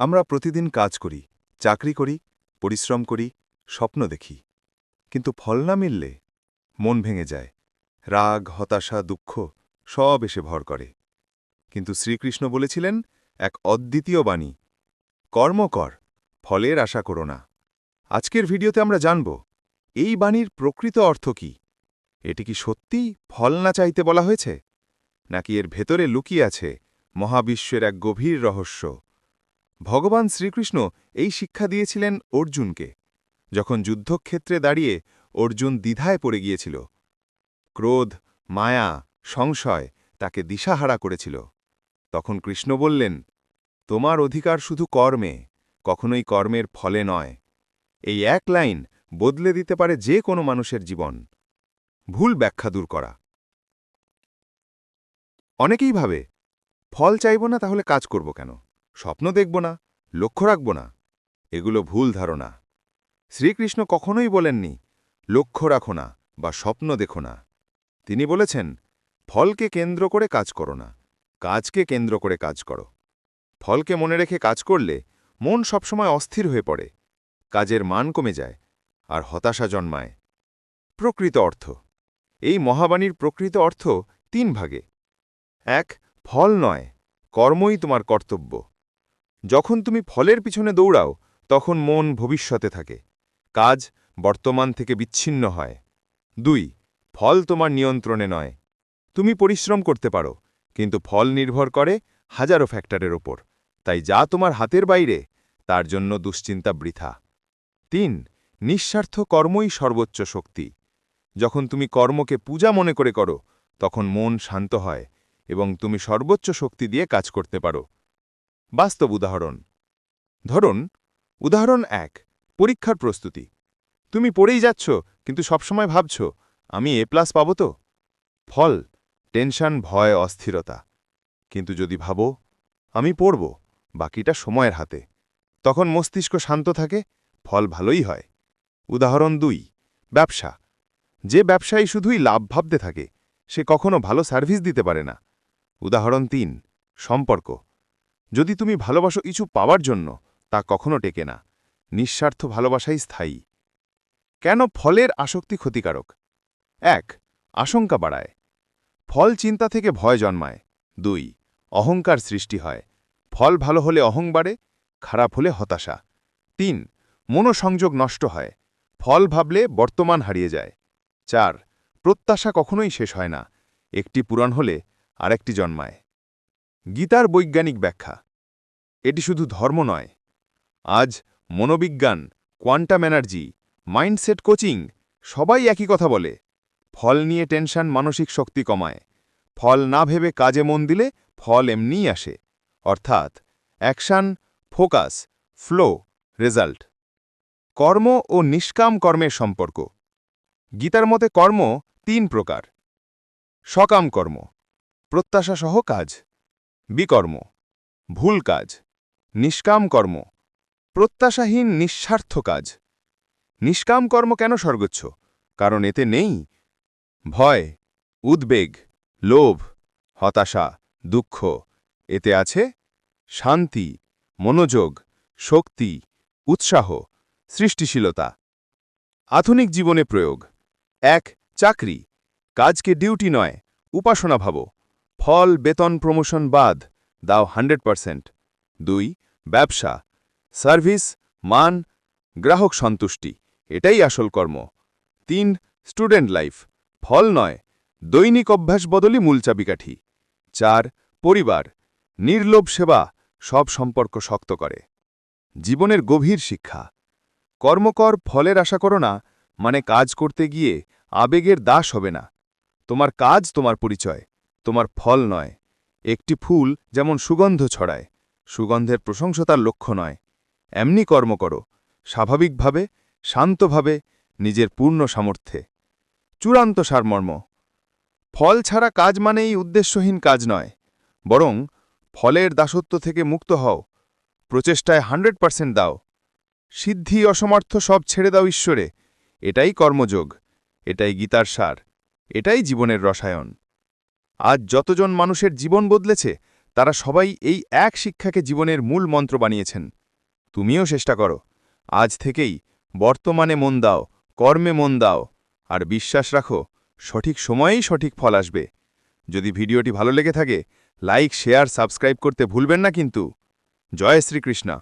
আমরা প্রতিদিন কাজ করি, চাকরি করি, পরিশ্রম করি, স্বপ্ন দেখি। কিন্তু ফল না মিললে মন ভেঙে যায়, রাগ, হতাশা, দুঃখ সব এসে ভর করে। কিন্তু শ্রীকৃষ্ণ বলেছিলেন, এক অদ্বিতীয় বাণী, কর্ম কর, ফলের আশা করো না। আজকের ভিডিওতে আমরা জানব, এই বাণীর প্রকৃত অর্থ কি? এটি কি সত্যিই ফল না চাইতে বলা হয়েছে? নাকি এর ভেতরে লুকিয়ে আছে মহাবিশ্বের এক গভীর রহস্য? ভগবান শ্রীকৃষ্ণ এই শিক্ষা দিয়েছিলেন অর্জুনকে। যখন যুদ্ধক্ষেত্রে দাঁড়িয়ে অর্জুন দ্বিধায় পড়ে গিয়েছিল, ক্রোধ, মায়া, সংশয় তাকে দিশাহারা করেছিল। তখন কৃষ্ণ বললেন, তোমার অধিকার শুধু কর্মে, কখনোই কর্মের ফলে নয়। এই এক লাইন বদলে দিতে পারে যে কোনো মানুষের জীবন। ভুল ব্যাখ্যা দূর করা। অনেকেই ভাবে, ফল চাইব না তাহলে কাজ করব কেন? স্বপ্ন দেখব না, লক্ষ্য রাখব না, এগুলো ভুল ধারণা। শ্রীকৃষ্ণ কখনোই বলেননি, লক্ষ্য রাখো না বা স্বপ্ন দেখো না। তিনি বলেছেন, ফলকে কেন্দ্র করে কাজ করো না, কাজকে কেন্দ্র করে কাজ করো। ফলকে মনে রেখে কাজ করলে মন সবসময় অস্থির হয়ে পড়ে, কাজের মান কমে যায় আর হতাশা জন্মায়। প্রকৃত অর্থ, এই মহাবাণীর প্রকৃত অর্থ তিন ভাগে। এক, ফল নয়, কর্মই তোমার কর্তব্য। যখন তুমি ফলের পিছনে দৌড়াও, তখন মন ভবিষ্যতে থাকে। কাজ বর্তমান থেকে বিচ্ছিন্ন হয়। দুই, ফল তোমার নিয়ন্ত্রণে নয়। তুমি পরিশ্রম করতে পারো, কিন্তু ফল নির্ভর করে হাজারো ফ্যাক্টরের ওপর। তাই যা তোমার হাতের বাইরে, তার জন্য দুশ্চিন্তা বৃথা। তিন, নিঃস্বার্থ কর্মই সর্বোচ্চ শক্তি। যখন তুমি কর্মকে পূজা মনে করে করো, তখন মন শান্ত হয় এবং তুমি সর্বোচ্চ শক্তি দিয়ে কাজ করতে পারো। বাস্তব উদাহরণ। ধরুন, উদাহরণ এক, পরীক্ষার প্রস্তুতি। তুমি পড়েই যাচ্ছ, কিন্তু সবসময় ভাবছ, আমি এ প্লাস পাব তো? ফল, টেনশন, ভয়, অস্থিরতা। কিন্তু যদি ভাবো, আমি পড়ব, বাকিটা সময়ের হাতে। তখন মস্তিষ্ক শান্ত থাকে, ফল ভালোই হয়। উদাহরণ দুই, ব্যবসা। যে ব্যবসায়ী শুধুই লাভ ভাবতে থাকে, সে কখনো ভালো সার্ভিস দিতে পারে না। উদাহরণ তিন, সম্পর্ক। যদি তুমি ভালোবাসো কিছু পাওয়ার জন্য, তা কখনো টেকে না। নিঃস্বার্থ ভালোবাসাই স্থায়ী। কেন ফলের আসক্তি ক্ষতিকারক? এক, আশঙ্কা বাড়ায়। ফল চিন্তা থেকে ভয় জন্মায়। দুই, অহংকার সৃষ্টি হয়। ফল ভালো হলে অহং বাড়ে, খারাপ হলে হতাশা। তিন, মনোসংযোগ নষ্ট হয়। ফল ভাবলে বর্তমান হারিয়ে যায়। চার, প্রত্যাশা কখনোই শেষ হয় না। একটি পূরণ হলে আরেকটি জন্মায়। গীতার বৈজ্ঞানিক ব্যাখ্যা। এটি শুধু ধর্ম নয়। আজ মনোবিজ্ঞান, কোয়ান্টাম এনার্জি, মাইন্ডসেট কোচিং সবাই একই কথা বলে। ফল নিয়ে টেনশন মানসিক শক্তি কমায়। ফল না ভেবে কাজে মন দিলে ফল এমনিই আসে। অর্থাৎ অ্যাকশান, ফোকাস, ফ্লো, রেজাল্ট। কর্ম ও নিষ্কাম কর্মের সম্পর্ক। গীতার মতে কর্ম তিন প্রকার। সকাম কর্ম, প্রত্যাশাসহ কাজ। বিকর্ম, ভুল কাজ, নিষ্কাম কর্ম, প্রত্যাশাহীন নিঃস্বার্থ কাজ। নিষ্কাম কর্ম কেন সর্বোচ্চ কারণ এতে নেই ভয়, উদ্বেগ, লোভ, হতাশা, দুঃখ। এতে আছে শান্তি, মনোযোগ, শক্তি, উৎসাহ, সৃষ্টিশীলতা। আধুনিক জীবনে প্রয়োগ। এক, চাকরি। কাজকে ডিউটি নয়, উপাসনা ভাবো। ফল, বেতন প্রমোশন বাদ, দাও হান্ড্রেড পারসেন্ট দুই, ব্যবসা। সার্ভিস মান, গ্রাহক সন্তুষ্টি, এটাই আসল কর্ম। তিন স্টুডেন্ট লাইফ ফল নয়, দৈনিক অভ্যাস বদলি মূল চাবিকাঠি। চার, পরিবার। নির্লোভ সেবা সব সম্পর্ক শক্ত করে। জীবনের গভীর শিক্ষা। কর্মকর ফলের আশা করো না মানে কাজ করতে গিয়ে আবেগের দাস হবে না। তোমার কাজ, তোমার পরিচয়। তোমার ফল নয়, একটি ফুল যেমন সুগন্ধ ছড়ায়, সুগন্ধের প্রশংসতার লক্ষ্য নয়। এমনি কর্ম করো, স্বাভাবিকভাবে, শান্তভাবে, নিজের পূর্ণ সামর্থ্যে। চূড়ান্ত সারমর্ম, ফল ছাড়া কাজ মানেই উদ্দেশ্যহীন কাজ নয়, বরং ফলের দাসত্ব থেকে মুক্ত হও, প্রচেষ্টায় হান্ড্রেড পার্সেন্ট দাও। সিদ্ধি অসমর্থ সব ছেড়ে দাও ঈশ্বরে, এটাই কর্মযোগ, এটাই গীতার সার, এটাই জীবনের রসায়ন। আজ যতজন মানুষের জীবন বদলেছে, তারা সবাই এই এক শিক্ষাকে জীবনের মূল মন্ত্র বানিয়েছেন। তুমিও চেষ্টা করো। আজ থেকেই বর্তমানে মন দাও, কর্মে মন দাও, আর বিশ্বাস রাখো, সঠিক সময়েই সঠিক ফল আসবে। যদি ভিডিওটি ভালো লেগে থাকে, লাইক, শেয়ার, সাবস্ক্রাইব করতে ভুলবেন না কিন্তু। জয় শ্রীকৃষ্ণ।